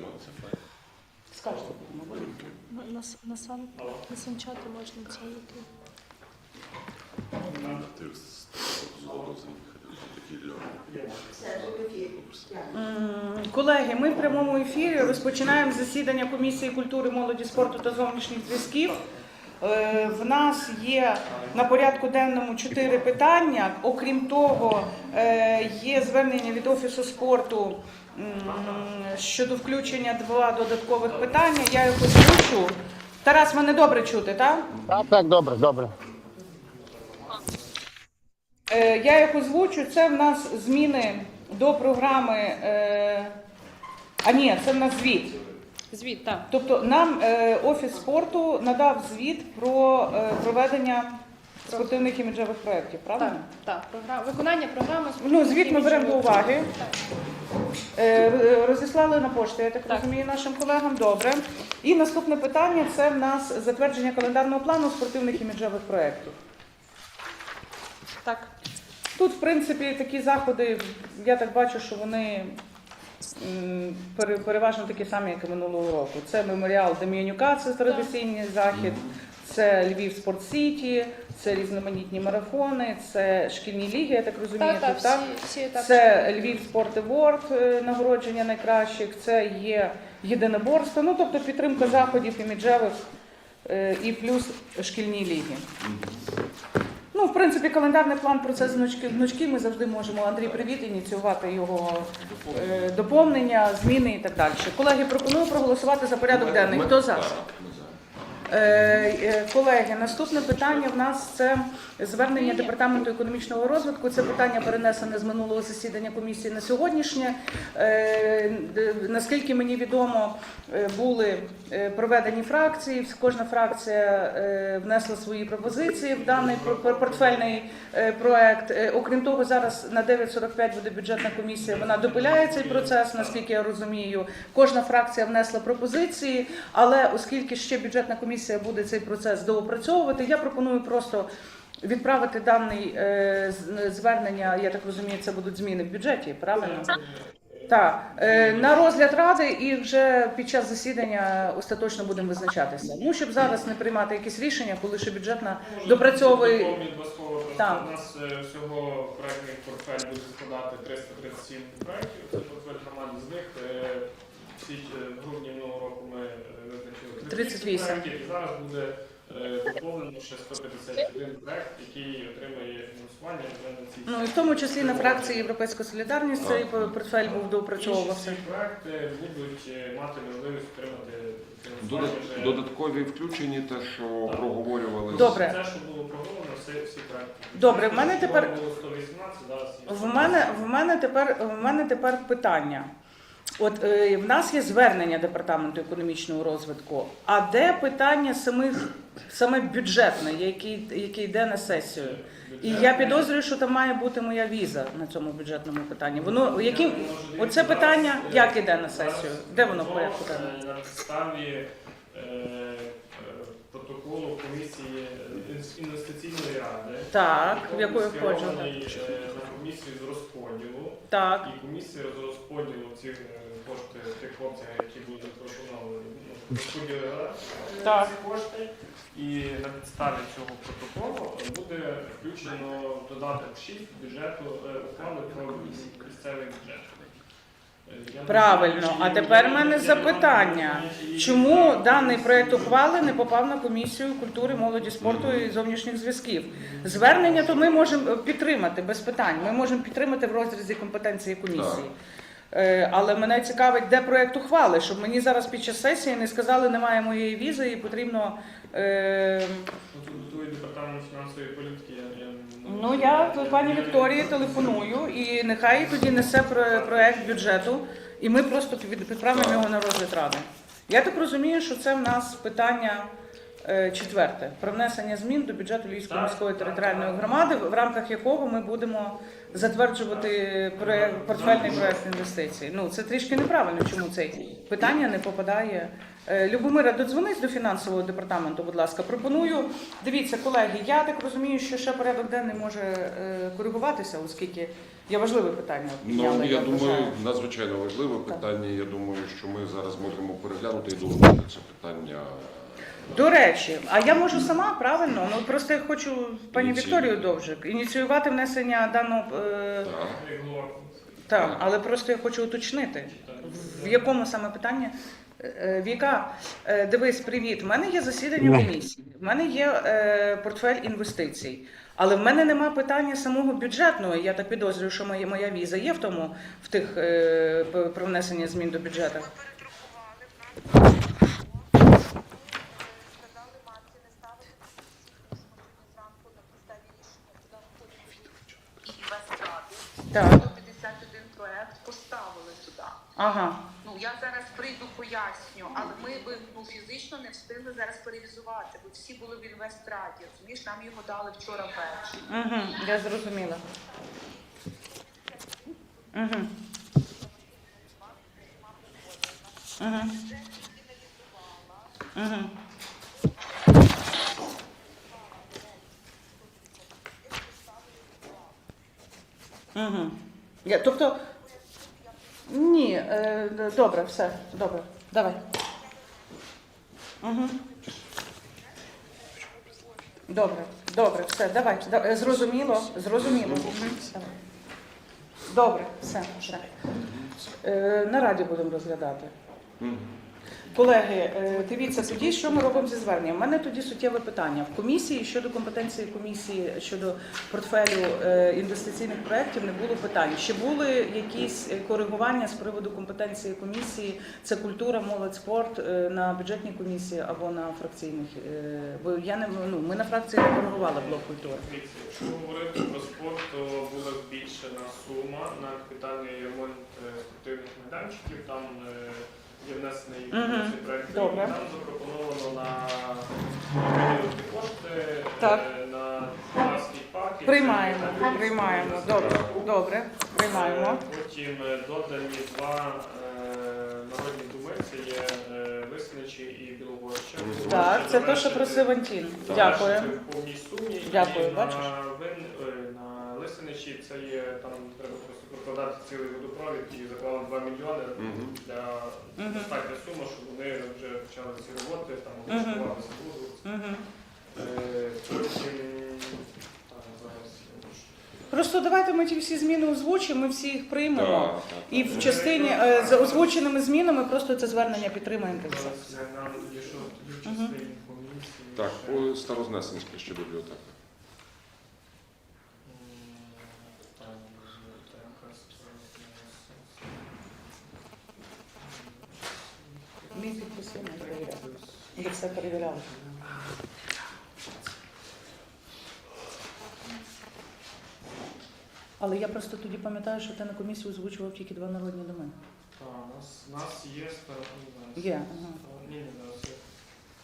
Це файно. Скажете, мабуть. На, на, на, сам, на санчати можна це йти. Ти згоду заїхати, такий льон. Колеги, ми в прямому ефірі розпочинаємо засідання комісії культури, молоді, спорту та зовнішніх зв'язків. Е, В нас є на порядку денному чотири питання. Окрім того, е, є звернення від офісу спорту щодо включення два додаткових питання. Я їх озвучу. Тарас, мене добре чути, так? Так, так, добре, добре. Е, Я їх озвучу. Це в нас зміни до програми. е, А ні, це в нас звіт. Звіт, так. Тобто нам е, офіс спорту надав звіт про проведення спортивних іміджевих проєктів, правда? Так, так. Програма, виконання програми. Ну, звіт ми беремо до уваги. Так. Е, Розіслали на пошту, я так, Так. розумію, нашим колегам. Добре. І наступне питання це в нас затвердження календарного плану спортивних іміджевих проєктів. так. Тут, в принципі, такі заходи, я так бачу, що вони переважно такі самі, як і минулого року. Це меморіал Дем'янюка, це традиційний захід, це Львів Спорт Сіті, це різноманітні марафони, це шкільні ліги, я так розумію. Так, так, тут, так? всі, всі етапи. Це Львів Спорт Еворд, е, нагородження найкращих, це є єдиноборство, ну тобто підтримка заходів іміджевих е, і плюс шкільні ліги. Ну, в принципі, календарний план процес гнучки, гнучки ми завжди можемо, Андрій, привіт, ініціювати його е, доповнення, зміни і так далі. Колеги, пропоную проголосувати за порядок денний. Хто за? Е, Колеги, наступне питання в нас це звернення департаменту економічного розвитку. Це питання перенесене з минулого засідання комісії на сьогоднішнє. Е, Наскільки мені відомо, е, були е, проведені фракції. Кожна фракція е, внесла свої пропозиції в даний пор- пор- портфельний е, проект. Е, Окрім того, зараз на 9.45 буде бюджетна комісія. Вона допиляє цей процес, наскільки я розумію. Кожна фракція внесла пропозиції, але оскільки ще бюджетна комісія буде цей процес доопрацьовувати, я пропоную просто. Відправити даний е, звернення, я так розумію, це будуть зміни в бюджеті, правильно? Так, е, на розгляд ради і вже під час засідання остаточно будемо визначатися. Ну, щоб зараз не приймати якісь рішення, коли ще бюджетна допрацьовує. Два слова. Просто Так. У нас е, всього проектний портфель буде складати 337 проєктів. Це портфель громади з них. Всі в грудні минулого року ми 38. проєктів. І зараз буде е, доповнено ще 151 проєкт, який отримає фінансування на Ну і в тому числі на фракції Європейська Солідарність цей портфель був доопрацьовувався. Інші всі проекти будуть е, мати можливість отримати фінансування. вже- Додаткові включені, те, що проговорювали. Добре. Це, що було проговорено, всі, всі проекти. Добре, в мене тепер- було 118, зараз є В мене в мене тепер в мене тепер питання. От е, в нас є звернення департаменту економічного розвитку. А де питання самих саме бюджетне, який, який йде на сесію? І я підозрюю, що там має бути моя віза на цьому бюджетному питанні. Воно яким оце питання як іде на сесію? Де воно в порядку? На підставі е, е, протоколу комісії е, інвестиційної ради. Так, в яку я входжу. е, на комісію з розподілу. Так, І комісія з розподілу цих е, кошти тих хлопців, які будуть запропоновані, ну, розподілила Так. ці кошти. І на підставі цього протоколу буде включено додаток 6 бюджету е, ухвали про місцевий бюджет. Правильно. А тепер в мене запитання. Чому даний проект ухвали не попав на комісію культури, молоді, спорту і зовнішніх зв'язків? Звернення то ми можемо підтримати без питань. Ми можемо підтримати в розрізі компетенції комісії. Е, Але мене цікавить, де проект ухвали, щоб мені зараз під час сесії не сказали, немає моєї візи і потрібно. е, Тут готує департамент фінансової політики. Я, я, Ну я пані Вікторії телефоную і нехай тоді несе про- проект бюджету, і ми просто під- відправимо його на розгляд ради. Я так розумію, що це в нас питання Е, Четверте про внесення змін до бюджету Львівської міської територіальної громади, в рамках якого ми будемо затверджувати проект, портфельний проект інвестицій. Ну це трішки неправильно, чому це питання не попадає. Е, Любомира, додзвонись до фінансового департаменту, будь ласка. Пропоную. Дивіться, колеги, я так розумію, що ще порядок денний може е, коригуватися, оскільки є важливе питання. Ну, я вважаю. думаю, надзвичайно важливе Так. питання. Я думаю, що ми зараз можемо переглянути і долучити це питання. До речі, а я можу сама правильно? Ну просто я хочу пані. Вікторію Довжик ініціювати внесення даного е, Так. Так, але просто я хочу уточнити. В якому саме питанні? Е, Віка, е, дивись, привіт. У мене є засідання комісії, в мене є е, портфель інвестицій, але в мене нема питання самого бюджетного. Я так підозрюю, що моя, моя віза є в тому в тих е, про внесення змін до бюджету. Сказали Ага. Ну я зараз прийду поясню, але ми би ну фізично не встигли зараз перевізувати, бо всі були в інвестраді. Розумієш, нам його дали вчора ввечері. Угу, я зрозуміла. Угу. Угу. Угу. Угу. Я, тобто, ні, е, добре, все, добре, давай. Угу. Добре, добре, все, давай. Да- е, Зрозуміло, зрозуміло. Мгм, давай. Добре, все, все. Е, на раді будемо розглядати. Мгм. Колеги, е, дивіться, тоді що ми робимо зі зверненням? У мене тоді суттєве питання. В комісії щодо компетенції комісії щодо портфелю е, інвестиційних проєктів не було питань. Чи були якісь коригування з приводу компетенції комісії? Це культура, молодь, спорт е, на бюджетній комісії або на фракційних? Бо я не ну, ми на фракції не коригували блок культури. Якщо говорити про спорт, то була збільшена сума на капітальний ремонт спортивних майданчиків. Там є внесений Мгм. цей проект. Добре. Там запропоновано на виділити кошти Так. е, на Паласький парк. і Приймаємо, це на приймаємо. Добре, добре, приймаємо. Е, Потім е, додані два е, народні думи, це є е, Лисничі і Білогорща. Так, це те, що просив Антін. завершити Дякую. в повній сумі. Дякую, і бачиш? На, вин, е, на Лисиничі це є, там треба прокладати цілий водопровід і заклали 2 мільйони Мгм. для Мгм. достатня сума, щоб вони вже почали ці роботи, там Мгм. облаштувалися воду. Угу. Е, Потім так, зараз я можу. Просто давайте ми ті всі зміни озвучимо, ми всі їх приймемо. Так, так, І так. в частині е, з озвученими змінами просто це звернення підтримаємо. та все. Зараз я нам тоді, що тоді в Мгм. частині комісії. Так, ще, по Старознесенська ще бібліотека. м, там, бібліотека, Мій підпис я не перевіряв. Я все перевіряла. Але я просто тоді пам'ятаю, що ти на комісію озвучував тільки два народні доми. Так, у нас, у нас є старознесенська. Є. Ага. Ні, ні, зараз є.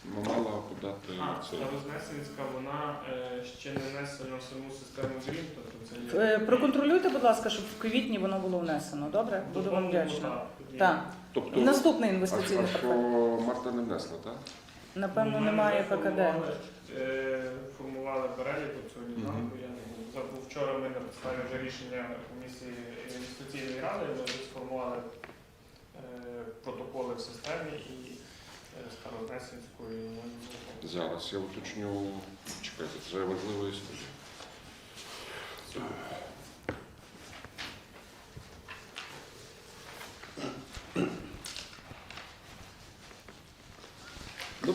Ну, мала подати А, це. Старознесенська, вона е, ще не внесена в саму систему ЗРІМ, тобто це є... Е, Проконтролюйте, будь ласка, щоб в квітні воно було внесено. Добре? Буду вам вдячна. Так. Тобто, Наступний а, інвестиційний а що портфель. Марта не внесла, так? Напевно, немає ПКД. формували, е, Формували перелік от сьогодні Мгм. зранку. Я не був. Забув вчора. Ми на підставі вже рішення комісії інвестиційної ради. Ми вже сформували е, протоколи в системі і е, Старознесенської. Зараз я уточню. Чекайте, це важлива історія.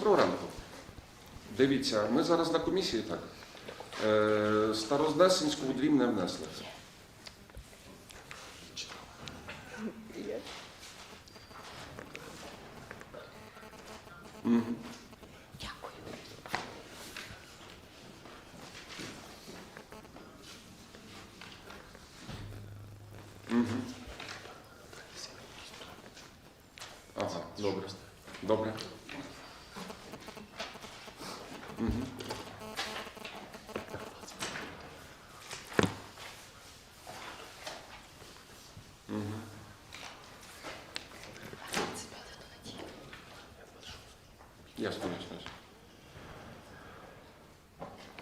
Доброго ранку. Дивіться, ми зараз на комісії, так? Е, Старознесенську в Дрім не внесли. Ясно, ясно.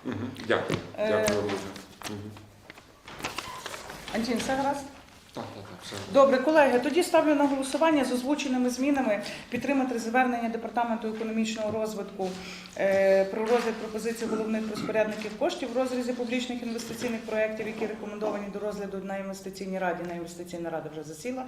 Мгм. Дякую. Дякую, дуже. Угу. Антін, все гаразд? Так, так, так, все. Добре, колеги, тоді ставлю на голосування з озвученими змінами підтримати звернення департаменту економічного розвитку про розгляд пропозицій головних розпорядників коштів в розрізі публічних інвестиційних проєктів, які рекомендовані до розгляду на інвестиційній раді. На інвестиційна рада вже засіла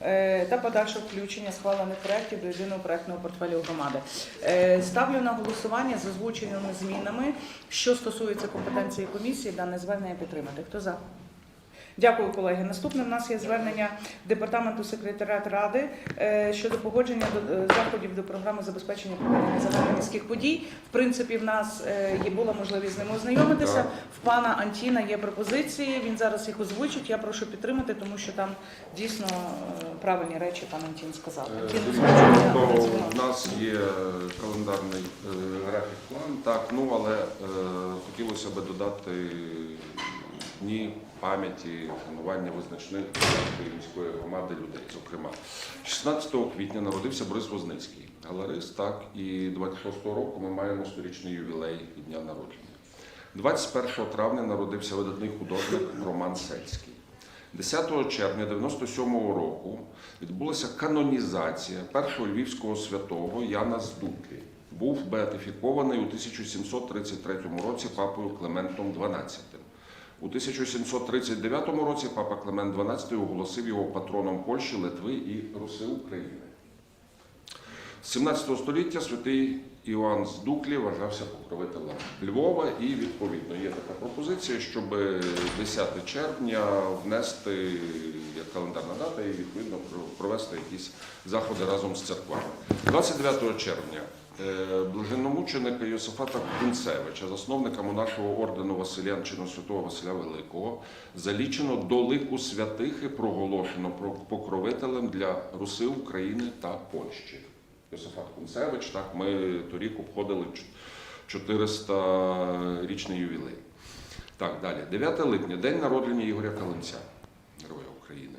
е, та подальше включення схвалених проєктів до єдиного проєктного портфелю громади. Е, Ставлю на голосування з озвученими змінами, що стосується компетенції комісії, дане звернення підтримати. Хто за? Дякую, колеги. Наступним у нас є звернення департаменту секретаріат ради е, щодо погодження до е, заходів до програми забезпечення проведення загальноміських подій. В принципі, в нас е, є була можливість з ними ознайомитися. В пана Антіна є пропозиції. Він зараз їх озвучить. Я прошу підтримати, тому що там дійсно правильні речі пан Антін сказав. Антін в нас є календарний графік план, так, ну але хотілося б додати дні пам'яті, вшанування визначних міської громади людей. Зокрема, 16 квітня народився Борис Возницький, галерист, так, і 26-го року ми маємо сторічний ювілей від дня народження. 21 травня народився видатний художник Роман Сельський. 10 червня 97-го року відбулася канонізація першого львівського святого Яна з Дуклі. Був беатифікований у 1733 році папою Клементом XII. У 1739 році папа Клемент XII оголосив його патроном Польщі, Литви і Руси України. З 17 століття святий Іоанн з Дуклі вважався покровителем Львова, і відповідно є така пропозиція, щоб 10 червня внести як календарна дата і відповідно провести якісь заходи разом з церквами. 29 червня блаженномученика Йосифата Кунцевича, засновника монашого ордену Василян чином святого Василя Великого, залічено до лику святих і проголошено про- покровителем для Руси, України та Польщі. Йосифат Кунцевич, так, ми торік обходили 400-річний ювілей. Так, далі. 9 липня, день народження Ігоря Калинця, Героя України.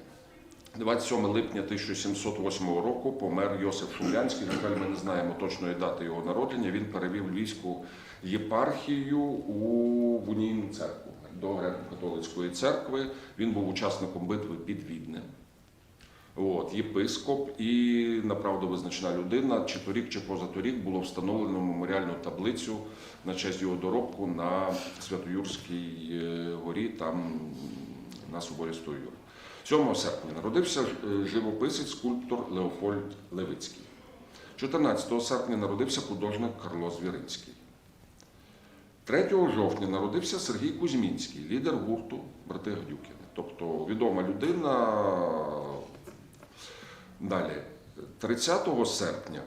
27 липня 1708 року помер Йосиф Шумлянський. На жаль, ми не знаємо точної дати його народження. Він перевів Львівську єпархію у в унійну церкву до греко-католицької церкви. Він був учасником битви під Віднем. От, єпископ і направду визначна людина. Чи торік, чи позаторік було встановлено меморіальну таблицю на честь його доробку на Святоюрській е, горі, там на соборі Святого Юра. 7 серпня народився е, живописець, скульптор Леопольд Левицький. 14 серпня народився художник Карло Звіринський. 3 жовтня народився Сергій Кузьмінський, лідер гурту Брати Гадюкіни. Тобто відома людина. Далі, 30 серпня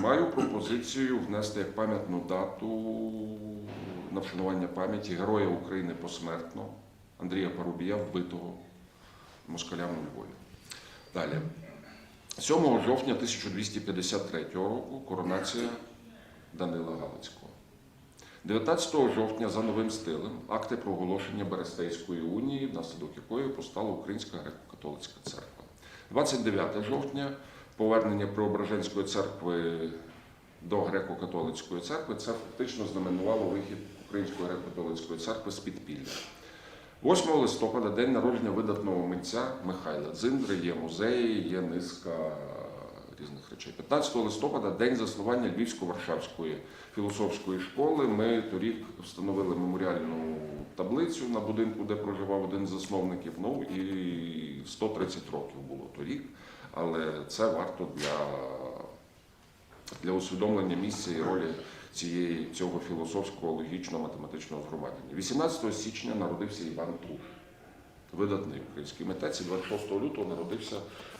маю пропозицію внести як пам'ятну дату на вшанування пам'яті Героя України посмертно Андрія Парубія, вбитого москалями у Львові. Далі. 7 жовтня 1253 року коронація Данила Галицького. 19 жовтня за новим стилем акти проголошення Берестейської унії, внаслідок якої постала Українська греко-католицька церква. 29 жовтня повернення Преображенської церкви до греко-католицької церкви це фактично знаменувало вихід Української греко-католицької церкви з підпілля. 8 листопада день народження видатного митця Михайла Дзиндри, є музеї, є низка різних речей. 15 листопада день заснування Львівсько-Варшавської філософської школи. Ми торік встановили меморіальну таблицю на будинку, де проживав один з засновників. Ну і 130 років було торік, але це варто для, для усвідомлення місця і ролі цієї, цього філософського логічного математичного згромадження. 18 січня народився Іван Труш, видатний український митець. І 26 лютого народився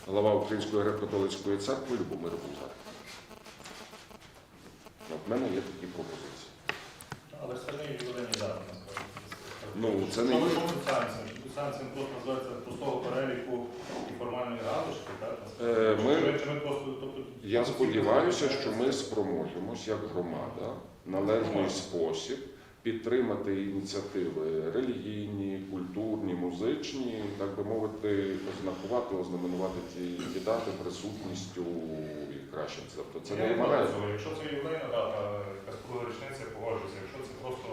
глава Української греко-католицької церкви Любомир Бузар. От в мене є такі пропозиції. Але все одно ювілейні дати. Ну, це не є. Санкцій просто називається простого переліку і формальної галочки, так? Е, ми- Чи чи ми просто, тобто, Я сподіваюся, що ми спроможемось як громада належний спосіб підтримати ініціативи релігійні, культурні, музичні, так би мовити, ознакувати, ознаменувати ті, ті дати присутністю і кращим. Тобто це я не не. Якщо це ювілейна дата, якась друга річниця, я погоджуюся. Якщо це просто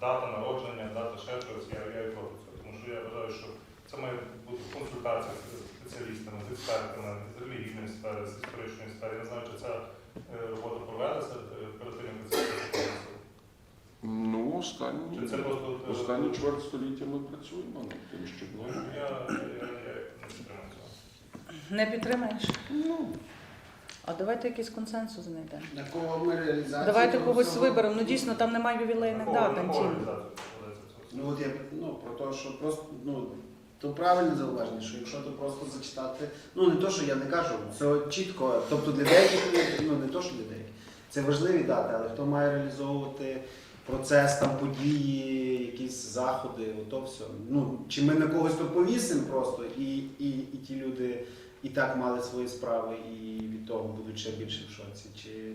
дата народження, дата ще щось, я, я і проти цього. Що я вважаю, що це має бути консультація з спеціалістами, з експертами, з релігійної сфери, з історичної сфери. Я не знаю, чи ця е, робота провелася е, перед тим, як це. Ну, останні, Чи це просто е, останні чверть століття ми працюємо над тим, щоб Ну, я, я, я не підтримую цього. Не підтримаєш? Ну. А давайте якийсь консенсус знайдемо. На кого ми реалізацію? Давайте когось виберемо. Ну дійсно там немає ювілейних Такого- дат, такого Антін. Ну от я ну, про те, що просто ну то правильне зауваження, що якщо то просто зачитати, ну не то, що я не кажу, це чітко, тобто для деяких ну не то, що для деяких, це важливі дати, але хто має реалізовувати процес, там події, якісь заходи, ото все. Ну чи ми на когось то повісимо просто, і, і, і ті люди і так мали свої справи, і від того будуть ще більше в шоці. Чи,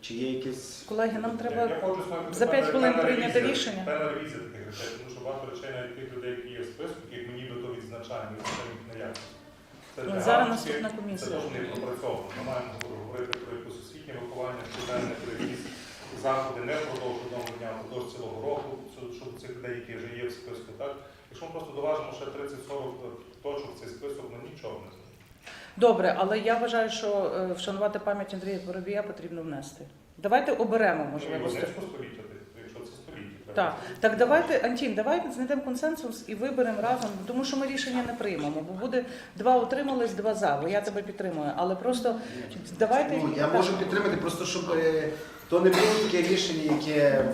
чи є якесь Колеги, нам треба я хочу знати, за п'ять певна- хвилин певна прийняти ревізія- рішення. Певна ревізія таких речей, тому що багато речей, навіть тих людей, які є в списку, яких ми нібито відзначаємо, відзначаємо їх наявність. Це Ну, для зараз галочки, наступна Це комісія. теж не пропрацьовано. Ми маємо говорити про якусь освітнє виховання, щоденне, про якісь заходи не впродовж одного дня, а впродовж цілого року, що- щоб цих людей, які вже є в списку. Так? Якщо ми просто доважимо ще 30-40 точок в цей список, ми нічого не зможемо. Добре, але я вважаю, що е, вшанувати пам'ять Андрія Воробія потрібно внести. Давайте оберемо можливо. Не століття, якщо це століття. Так, так давайте, Антін, давайте знайдемо консенсус і виберемо разом, тому що ми рішення не приймемо, бо буде два утримались, два за, бо я тебе підтримую. Але просто давайте Ну, я так. можу підтримати, просто щоб е, то не було таке рішення, яке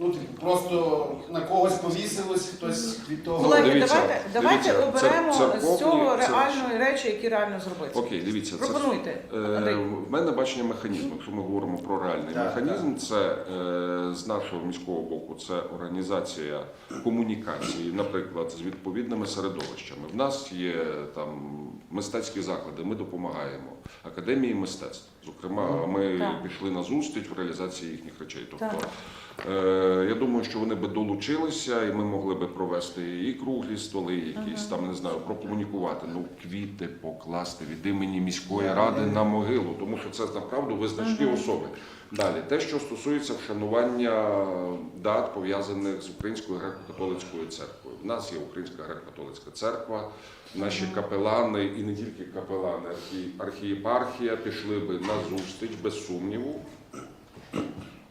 ну, просто на когось повісилось, хтось від того. Колеги, Дивіться, давайте, давайте дивіться, оберемо церковні- з цього реальної речі, які реально зробити. Окей, дивіться, це Пропонуйте, Андрій. Е, В мене бачення механізму. Якщо ми говоримо про реальний Так, механізм, це е, з нашого міського боку це організація комунікації, наприклад, з відповідними середовищами. В нас є там мистецькі заклади, ми допомагаємо академії мистецтв. Зокрема, ми Так. пішли на зустріч в реалізації їхніх речей. Тобто, Так. е, я думаю, що вони би долучилися, і ми могли би провести і круглі столи, якісь там не знаю, прокомунікувати. Ну, квіти покласти від імені міської ради на могилу, тому що це направду визначні особи. Далі, те, що стосується вшанування дат, пов'язаних з Українською греко-католицькою церквою. У нас є Українська греко-католицька церква, наші капелани і не тільки капелани, архі- архієпархія пішли би на зустріч без сумніву.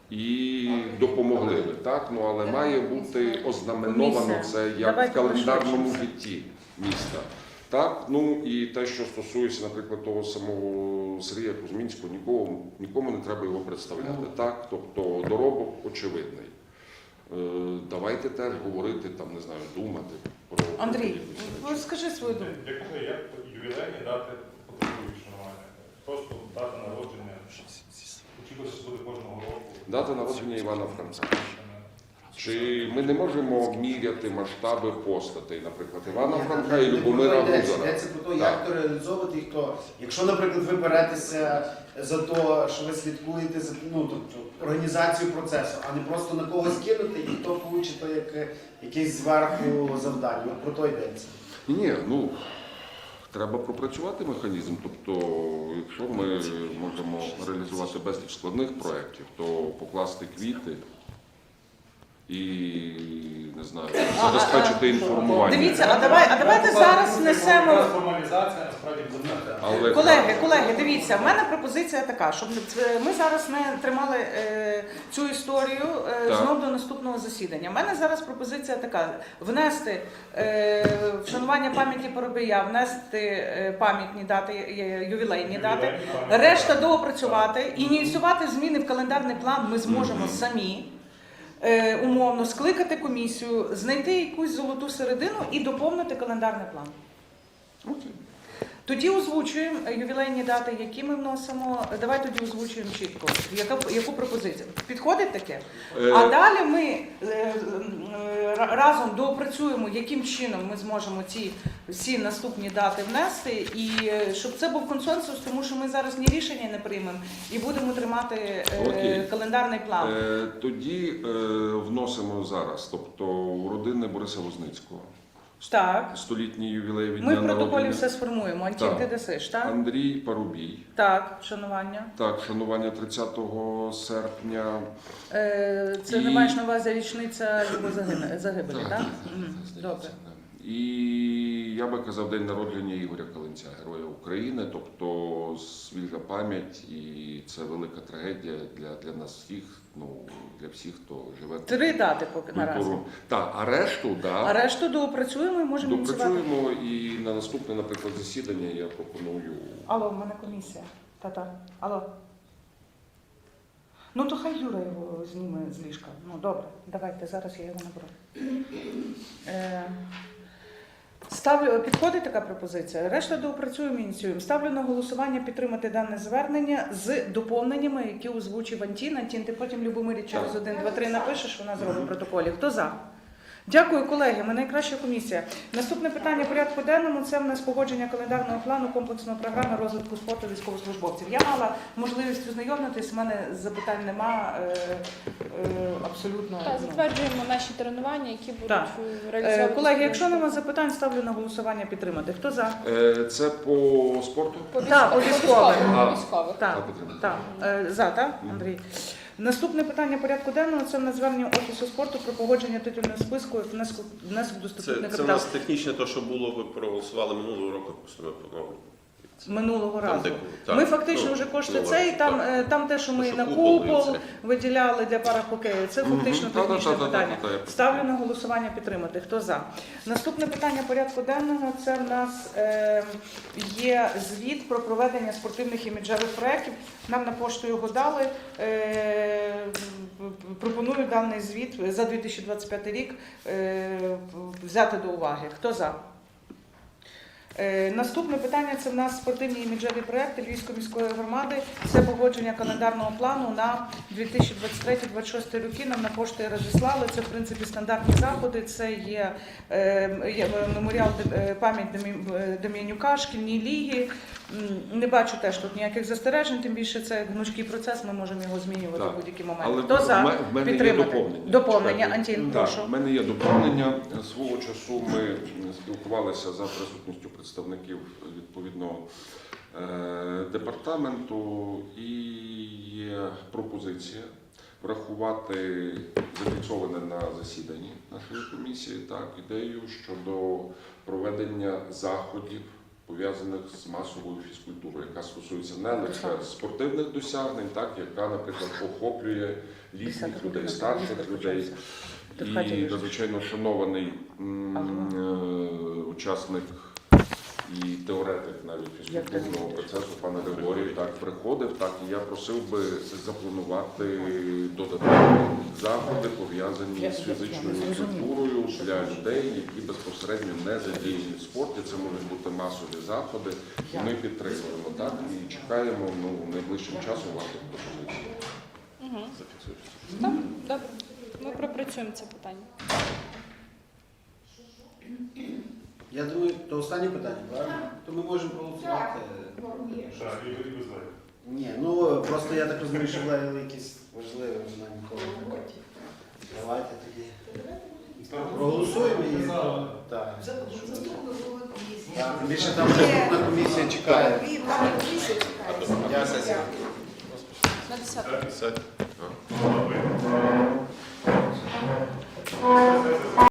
І допомогли би, так? Ну але має бути ознаменовано це як в календарному житті міста. Так, ну і те, що стосується, наприклад, того самого Сергія Кузьмінського, нікому, нікому не треба його представляти. Так, тобто доробок очевидний. Е, давайте теж говорити, там, не знаю, думати про Андрій, про- ви скажи свою думку. Я як ювілейні дати потребують шанування. Просто дата народження. Очікувати, що буде кожного року. Дата народження Івана Франка. Чи ми не можемо міряти масштаби постатей, наприклад, Івана Франка і Любомира Гузара? Йдеться про те, як то реалізовувати і хто. Якщо, наприклад, ви беретеся за те, що ви слідкуєте за ну, тобто, організацію процесу, а не просто на когось кинути, і хто получить то як якесь зверху завдання. От Про то йдеться. Ні, ну треба пропрацювати механізм. Тобто, якщо ми можемо реалізувати безліч складних проєктів, то покласти квіти і не знаю, забезпечити інформування. Дивіться, а давай, а давайте зараз несемо. Формалізація, насправді, буде. Але Колеги, колеги, дивіться, в мене пропозиція така, щоб це- ми зараз не тримали е, цю історію е, Так. знов до наступного засідання. У мене зараз пропозиція така: внести е, вшанування пам'яті Поробія, внести е, пам'ятні дати, е, ювілейні дати. Решта доопрацювати, ініціювати зміни в календарний план ми зможемо самі. Е, умовно скликати комісію, знайти якусь золоту середину і доповнити календарний план. Тоді озвучуємо е, ювілейні дати, які ми вносимо. Давай тоді озвучуємо чітко. Яка, яку пропозицію? Підходить таке? Е, А далі ми е, ра- разом доопрацюємо, яким чином ми зможемо ці всі наступні дати внести, і щоб це був консенсус, тому що ми зараз ні рішення не приймемо і будемо тримати Окей. календарний план. Тоді вносимо зараз, тобто у родини Бориса Лозницького. Так. Столітній ювілей від Ми дня в протоколі народження. все сформуємо. Антін, Так. ти десиш, так? Андрій Парубій. Так, шанування. Так, шанування 30 серпня. Е, Це І- не маєш на увазі річниця його загибелі, так, Мгм, Добре. І я би казав день народження Ігоря Калинця, Героя України. Тобто свіжа пам'ять, і це велика трагедія для, для нас всіх, ну для всіх, хто живе Три дати поки наразі. Так, а решту, да, А решту доопрацюємо і можемо ініціювати. допрацюємо і на наступне, наприклад, засідання я пропоную. Алло, в мене комісія. Та-та. Алло. Ну то хай Юра його зніме з ліжка. Ну добре, давайте, зараз я його наберу. Е, Ставлю, підходить така пропозиція. Решта доопрацюємо, ініціюємо. Ставлю на голосування підтримати дане звернення з доповненнями, які озвучив Антін. Антін, ти потім Любомирі через один, два, три напишеш, вона зробить в протоколі. Хто за? Дякую, колеги. Ми найкраща комісія. Наступне питання порядку денному це в нас погодження календарного плану комплексної програми розвитку спорту військовослужбовців. Я мала можливість ознайомитись, в мене запитань нема е, е, абсолютно. Так, ну. затверджуємо наші тренування, які будуть Так. е, Е. Колеги, якщо нема запитань, ставлю на голосування підтримати. Хто за? Е, Це по спорту? По Так, військових. обов'язково. По А. військових. Так, Так, так. Е, За, так. Андрій? Наступне питання порядку денного це на звернення Офісу спорту про погодження титульного списку і внеску, внесок до Це, статутних це у нас технічне, то, що було, ви проголосували минулого року, просто ми. Минулого Там, разу. де- так, ми фактично ну, вже кошти минулого це там, так. е, там те, що ми на купол, і виділяли для парахокею. Це фактично Та-та-та-та-та-та, технічне питання. Ставлю на голосування підтримати. Хто за? Наступне питання порядку денного це в нас е, є звіт про проведення спортивних іміджевих проєктів. Нам на пошту його дали. Е, пропоную даний звіт за 2025 рік е, взяти до уваги. Хто за? Е, Наступне питання це в нас спортивні іміджеві проекти Львівської міської громади. Це погодження календарного плану на 2023-2026 роки. Нам на пошту розіслали. Це в принципі стандартні заходи. Це є, е, є меморіал е, пам'ять Дем'янюка, шкільні ліги. Не бачу теж тут ніяких застережень. Тим більше це гнучкий процес. Ми можемо його змінювати Так. в будь-який момент. Але Хто за в мене є доповнення. Доповнення. Антін, Так, прошу. в мене є доповнення. Свого часу ми спілкувалися за присутністю представників відповідного е, департаменту і є пропозиція врахувати зафіксоване на засіданні нашої комісії так, ідею щодо проведення заходів. Пов'язаних з масовою фізкультурою, яка стосується не лише спортивних досягнень, так яка, наприклад, охоплює літніх людей, старших людей. І надзвичайно шанований м, е, учасник і теоретик навіть фізкультурного процесу, пан Григорій, так приходив. Так і я просив би запланувати додаткові заходи, пов'язані з фізичною культурою для людей, які безпосередньо не задіяні в спорті. Це можуть бути масові заходи. І ми підтримуємо так і чекаємо ну найближчим часом ваших пропозицій. Угу. Так, добре. Ми пропрацюємо це питання. Я думаю, то останнє питання, правильно? То ми можемо проголосувати. Так, і, без лайк. Ні, ну просто я так розумію, що були якісь важливі на ніколи. Давайте тоді. Проголосуємо і так. Так, тим більше там наступна комісія чекає. Дякую. На 10. Все. Добре.